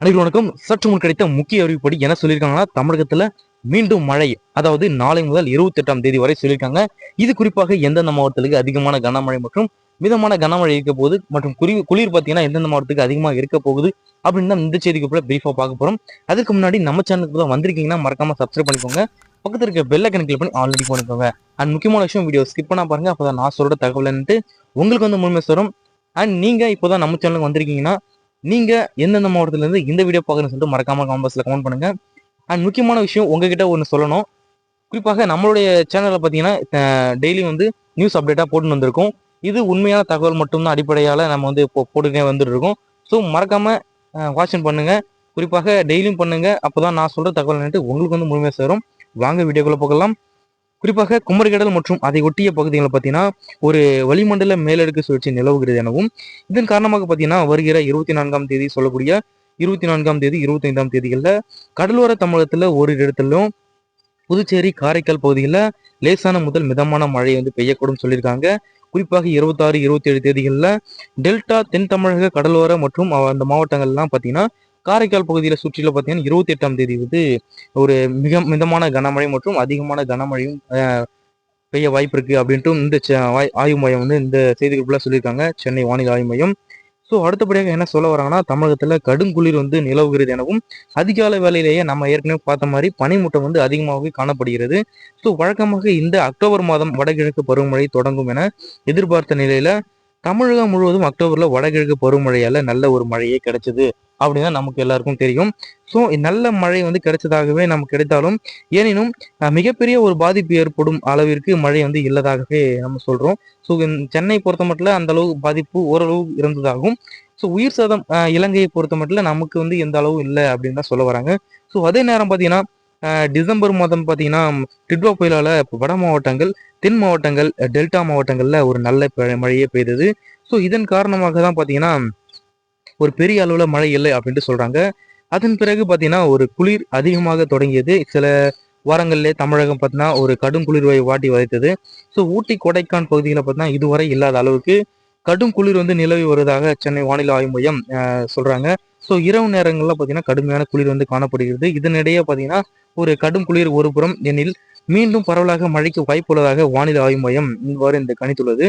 அனைவரும் வணக்கம். சற்று முன் கிடைத்த முக்கிய அறிவிப்படி என்ன சொல்லியிருக்காங்கன்னா தமிழகத்துல மீண்டும் மழை அதாவது நாளை முதல் இருபத்தி எட்டாம் தேதி வரை சொல்லியிருக்காங்க. இது குறிப்பாக எந்தெந்த மாவட்டத்துக்கு அதிகமான கனமழை மற்றும் மிதமான கனமழை இருக்க போகுது மற்றும் குறி குளிர் பார்த்தீங்கன்னா எந்தெந்த மாவட்டத்துக்கு அதிகமாக இருக்க போகுது அப்படின்னு தான் இந்த செய்திக்கு கூட பிரீஃபாக பார்க்க போறோம். அதுக்கு முன்னாடி நம்ம சேனலுக்கு தான் வந்திருக்கீங்கன்னா மறக்காம சப்ஸ்கிரைப் பண்ணிக்கோங்க. பக்கத்தில் இருக்க பெல்ல கணக்கில் பண்ணி ஆல்ரெடி பண்ணிக்கோங்க. அண்ட் முக்கியமான விஷயம் வீடியோ ஸ்கிப் பண்ணா பாருங்க. அப்பதான் நான் சொல்ற தகவல் உங்களுக்கு வந்து முழுமை சொல்லும் அண்ட் நீங்க இப்போதான் நம்ம சேனலுக்கு வந்திருக்கீங்கன்னா நீங்க எந்தெந்த மாவட்டத்துல இருந்து இந்த வீடியோ பார்க்கணும்னு சொல்லிட்டு மறக்காம காம்பஸ்ல கமெண்ட் பண்ணுங்க. அண்ட் முக்கியமான விஷயம் உங்ககிட்ட ஒன்று சொல்லணும். குறிப்பாக நம்மளுடைய சேனலில் பார்த்தீங்கன்னா டெய்லி வந்து நியூஸ் அப்டேட்டாக போட்டுன்னு வந்திருக்கோம். இது உண்மையான தகவல் மட்டும்தான் அடிப்படையால் நம்ம வந்து இப்போ போட்டுக்கிட்டே வந்துட்டு இருக்கோம். ஸோ மறக்காம வாட்சன் பண்ணுங்க. குறிப்பாக டெய்லியும் பண்ணுங்க. அப்போதான் நான் சொல்ற தகவல் நினைட்டு உங்களுக்கு வந்து முழுமையாக சேரும். வாங்க வீடியோக்குள்ள போகலாம். குறிப்பாக குமரிகடல் மற்றும் அதை ஒட்டிய பகுதிகளில் பார்த்தீங்கன்னா ஒரு வளிமண்டல மேலடுக்கு சுழற்சி நிலவுகிறது எனவும் இதன் காரணமாக பார்த்தீங்கன்னா வருகிற இருபத்தி நான்காம் தேதி சொல்லக்கூடிய இருபத்தி நான்காம் தேதி இருபத்தி ஐந்தாம் தேதிகளில் கடலோர தமிழகத்தில் ஒரு இடத்துலையும் புதுச்சேரி காரைக்கால் பகுதிகளில் லேசான முதல் மிதமான மழை வந்து பெய்யக்கூடும் சொல்லியிருக்காங்க. குறிப்பாக இருபத்தாறு இருபத்தி ஏழு தேதிகளில் டெல்டா தென் தமிழக கடலோர மற்றும் அந்த மாவட்டங்கள்லாம் பார்த்தீங்கன்னா காரைக்கால் பகுதியில் சுற்றில பார்த்தீங்கன்னா இருபத்தி எட்டாம் தேதி வந்து ஒரு மிக மிதமான கனமழை மற்றும் அதிகமான கனமழையும் பெய்ய வாய்ப்பு இருக்கு அப்படின்ட்டு இந்த ஆய்வு மையம் வந்து இந்த செய்திகளுக்குள்ள சொல்லியிருக்காங்க சென்னை வானிலை ஆய்வு மையம். ஸோ அடுத்தபடியாக என்ன சொல்ல வராங்கன்னா தமிழகத்தில் கடுங்குளிர் வந்து நிலவுகிறது எனவும் அதிகால வேலையிலேயே நம்ம ஏற்கனவே பார்த்த மாதிரி பனிமூட்டம் வந்து அதிகமாகவே காணப்படுகிறது. ஸோ வழக்கமாக இந்த அக்டோபர் மாதம் வடகிழக்கு பருவமழை தொடங்கும் என எதிர்பார்த்த நிலையில தமிழகம் முழுவதும் அக்டோபர்ல வடகிழக்கு பருவமழையால நல்ல ஒரு மழையே கிடைச்சது. அப்படின்னு நமக்கு எல்லாருக்கும் தெரியும். ஸோ நல்ல மழை வந்து கிடைச்சதாகவே நமக்கு கிடைத்தாலும் ஏனினும் மிகப்பெரிய ஒரு பாதிப்பு ஏற்படும் அளவிற்கு மழை வந்து இல்லதாகவே நம்ம சொல்றோம். ஸோ சென்னை பொறுத்த மட்டும் அந்த அளவு பாதிப்பு ஓரளவு இருந்ததாகும் ஸோ உயிர் சதம் இலங்கையை பொறுத்த மட்டும் நமக்கு வந்து எந்த அளவும் இல்லை அப்படின்னு தான் சொல்ல வராங்க. ஸோ அதே நேரம் பார்த்தீங்கன்னா டிசம்பர் மாதம் பார்த்தீங்கன்னா டிட்வா புயலால் வட மாவட்டங்கள் தென் மாவட்டங்கள் டெல்டா மாவட்டங்களில் ஒரு நல்ல மழையே பெய்தது. ஸோ இதன் காரணமாக தான் பார்த்தீங்கன்னா ஒரு பெரிய அளவில் மழை இல்லை அப்படின்ட்டு சொல்கிறாங்க அதன் பிறகு பார்த்தீங்கன்னா ஒரு குளிர் அதிகமாக தொடங்கியது. சில வாரங்களிலே தமிழகம் பார்த்தீங்கன்னா ஒரு கடும் குளிர்வை வாட்டி வதைத்தது. ஸோ ஊட்டி கொடைக்கான் பகுதியில் பார்த்தீங்கன்னா இதுவரை இல்லாத அளவுக்கு கடும் குளிர் வந்து நிலவி வருவதாக சென்னை வானிலை ஆய்வு மையம் சொல்கிறாங்க ஸோ இரவு நேரங்களில் பார்த்தீங்கன்னா கடுமையான குளிர் வந்து காணப்படுகிறது. இதனிடையே பார்த்தீங்கன்னா ஒரு கடும் குளிர் ஒரு புறம் எனில் மீண்டும் பரவலாக மழைக்கு வாய்ப்புள்ளதாக வானிலை ஆய்வு மையம் இவ்வாறு இந்த கணித்துள்ளது.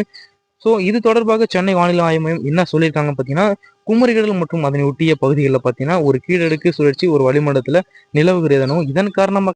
ஸோ இது தொடர்பாக சென்னை வானிலை ஆய்வு மையம் என்ன சொல்லியிருக்காங்க பார்த்தீங்கன்னா குமரிகடல் மற்றும் அதனை ஒட்டிய பகுதிகளில் பார்த்தீங்கன்னா ஒரு கீழடுக்கு சுழற்சி ஒரு வளிமண்டலத்தில் நிலவுகிறதனும் இதன் காரணமாக